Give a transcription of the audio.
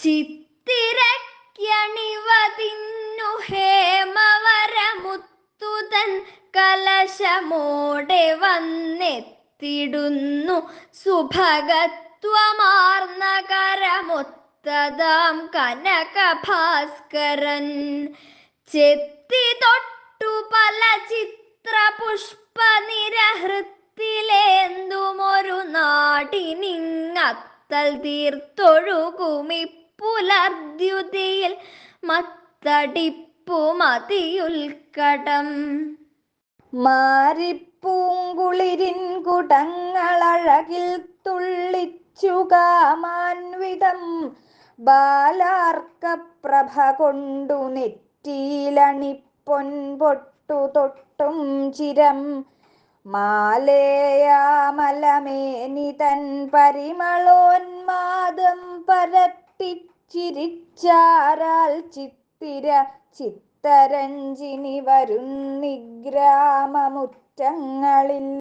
ചിത്തിരയ്ക്കണിവതിന്നു ഹേമവരമുത്തുതൻ കലശമോടെ വന്നെത്തിടുന്നു സുഭഗത്വമാർന്ന കനകഭാസ്കരൻ. ചെത്തി തൊട്ടു പല ചിത്ര പുഷ്പനിരഹൃത്തിലേന്തുമൊരു നാടിനിങ്ങത്തൽ തീർത്തൊഴുകുമി പുലർദ്യുതിയിൽ മത്തടിപ്പു മതിയുൽക്കടം മാറിപ്പൂങ്കുളിരിൻ കുടങ്ങളഴകിൽ തുള്ളിച്ചു കാമാൻവിധം ബാലാർക്കപ്രഭ കൊണ്ടു നെറ്റിയിലണിപ്പൊൻപൊട്ടു തൊട്ടും ചിരം. മാലേയാമലമേനി തൻ പരിമളോന്മാദം പരത്തിച്ചിരിച്ചാരാൽ ചിത്തിര ചിത്തരഞ്ജിനി വരുന്നിഗ്രാമമുറ്റങ്ങളിൽ.